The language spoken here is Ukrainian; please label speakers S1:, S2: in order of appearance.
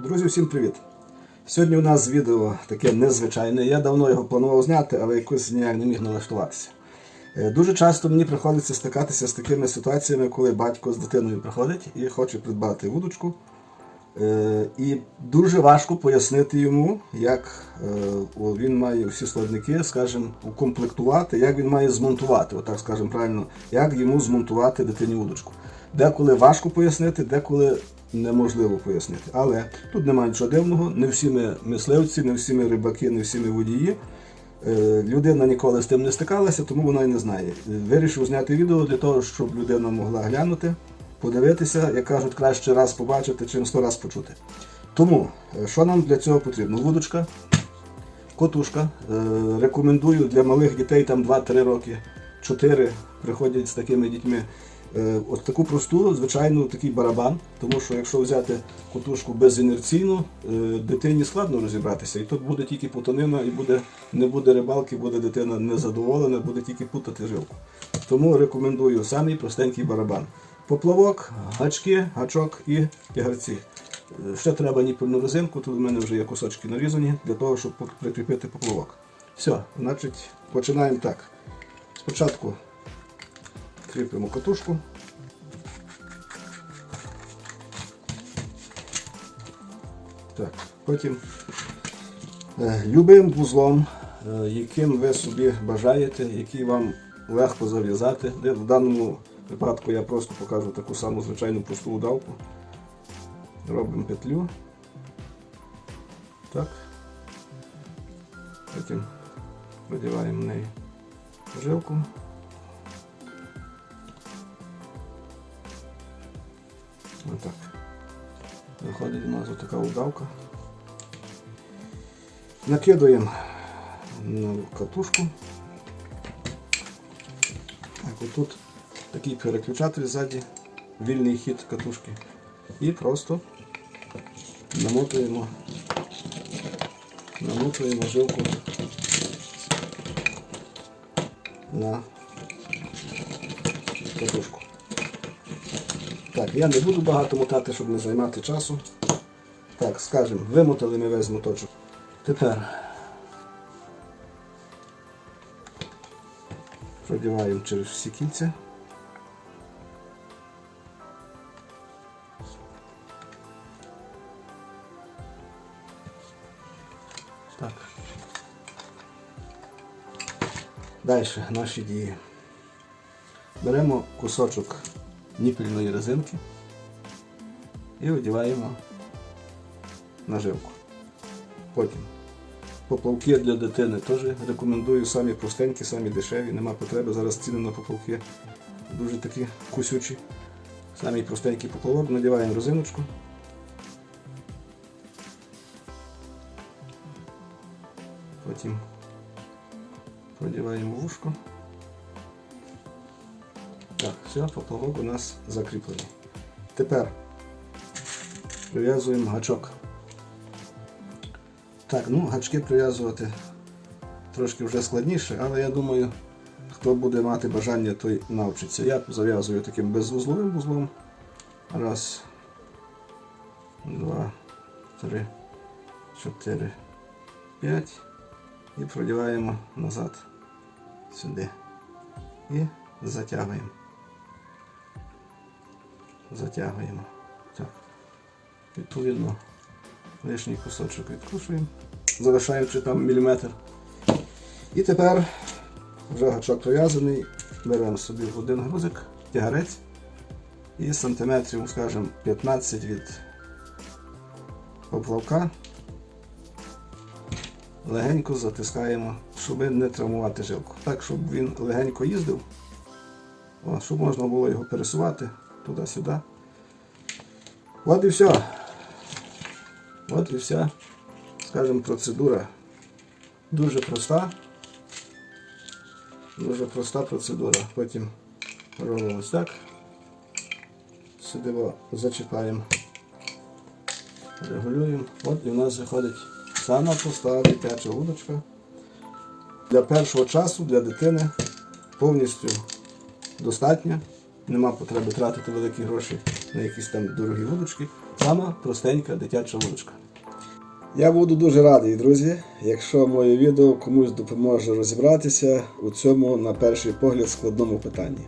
S1: Друзі, всім привіт! Сьогодні у нас відео таке незвичайне. Я давно його планував зняти, але якось ніяк не міг налаштуватися. Е, Дуже часто мені приходиться стикатися з такими ситуаціями, коли батько з дитиною приходить і хоче придбати вудочку. Е, І дуже важко пояснити йому, як е, він має всі складники, скажімо, укомплектувати, як він має змонтувати, отак скажемо правильно, як йому змонтувати дитині вудочку. Деколи важко пояснити, деколи неможливо пояснити. Але тут немає нічого дивного, не всі ми мисливці, не всі ми рибаки, не всі ми водії. Е, Людина ніколи з тим не стикалася, тому вона і не знає. Вирішив зняти відео для того, щоб людина могла глянути, подивитися, як кажуть, краще раз побачити, чим сто раз почути. Тому, е, що нам для цього потрібно? Вудочка, котушка. Е, Рекомендую для малих дітей там 2-3 роки, 4 приходять з такими дітьми. Е, От таку просту, звичайну, такий барабан, тому що якщо взяти котушку безінерційну, дитині складно розібратися. І тут буде тільки путанина, і буде, не буде рибалки, буде дитина незадоволена, буде тільки путати жилку. Тому рекомендую самий простенький барабан. Поплавок, гачки, гачок і тягарці. Е, Ще треба ніпельну резинку, тут у мене вже є кусочки нарізані для того, щоб прикріпити поплавок. Все, значить, починаємо так. Спочатку кріпимо катушку. Так, потім е, любим вузлом, е, яким ви собі бажаєте, який вам легко зав'язати. В даному випадку я просто покажу таку саму звичайну просту удавку. Робимо петлю. Так. Потім продіваємо в неї жилку. Отак. Виходить у нас отака удавка. Накидуємо на катушку. Так, отут такий переключатель ззаді, вільний хід катушки. І просто намотуємо, намотуємо жилку на катушку. Так, я не буду багато мотати, щоб не займати часу. Так, скажемо, вимотали ми весь моточок. Тепер продіваємо через всі кільця. Так. Далі наші дії. Беремо кусочок ніпельної резинки і одіваємо наживку. Потім поплавки для дитини теж рекомендую самі простенькі, самі дешеві, нема потреби. Зараз ціни на поплавки дуже такі кусючі. Самий простенький поплавок, надіваємо резиночку. Потім продіваємо вушко. Так, все, поплавок у нас закріплений. Тепер прив'язуємо гачок. Так, ну гачки прив'язувати трошки вже складніше, але я думаю, хто буде мати бажання, той навчиться. Я зав'язую таким безвузловим вузлом. Раз, два, три, чотири, п'ять. І продіваємо назад сюди. І затягуємо затягуємо. Так. Відповідно, лишній кусочок відкушуємо, залишаючи там міліметр. І тепер вже гачок прив'язаний, беремо собі один грузик, тягарець і сантиметрів, скажімо, 15 від поплавка. Легенько затискаємо, щоб не травмувати жилку. Так, щоб він легенько їздив, о, щоб можна було його пересувати туди-сюди. От і все. От і вся, скажімо, процедура. Дуже проста. Дуже проста процедура. Потім робимо ось так. Сюди зачіпаємо, регулюємо. От і в нас виходить сама проста дитяча вудочка. Для першого часу для дитини повністю достатня. нема потреби тратити великі гроші на якісь там дорогі вудочки. Сама простенька дитяча вудочка. Я буду дуже радий, друзі, якщо моє відео комусь допоможе розібратися у цьому, на перший погляд, складному питанні.